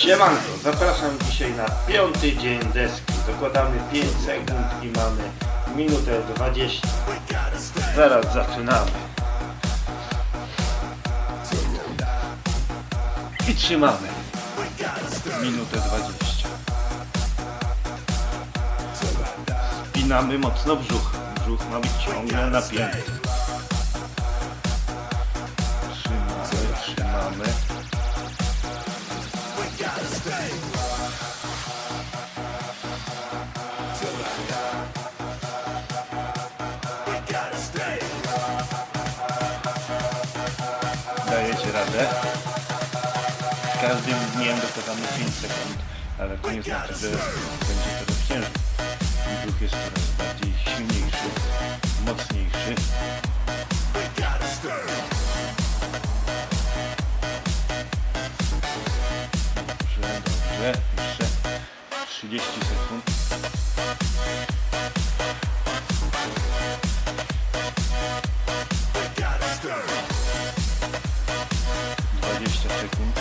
Siemanko, zapraszam dzisiaj na piąty dzień deski. Dokładamy 5 sekund i mamy minutę 20. Zaraz zaczynamy. I trzymamy. Minutę 20. Spinamy mocno brzuch. Brzuch ma być ciągle napięty. Dajecie radę. Z każdym dniem dokładamy 5 sekund, ale to nie znaczy, że będzie coraz ciężej. Brzuch jest coraz bardziej silniejszy, mocniejszy. Dobrze, dobrze. Jeszcze 30 sekund. Dwadzieścia sekund.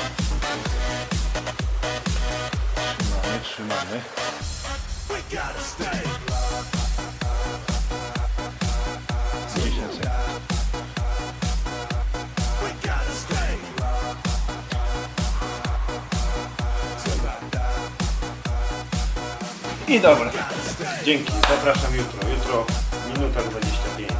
Trzymamy, trzymamy. I dobra. Dzięki. Zapraszam jutro. Jutro minuta 25.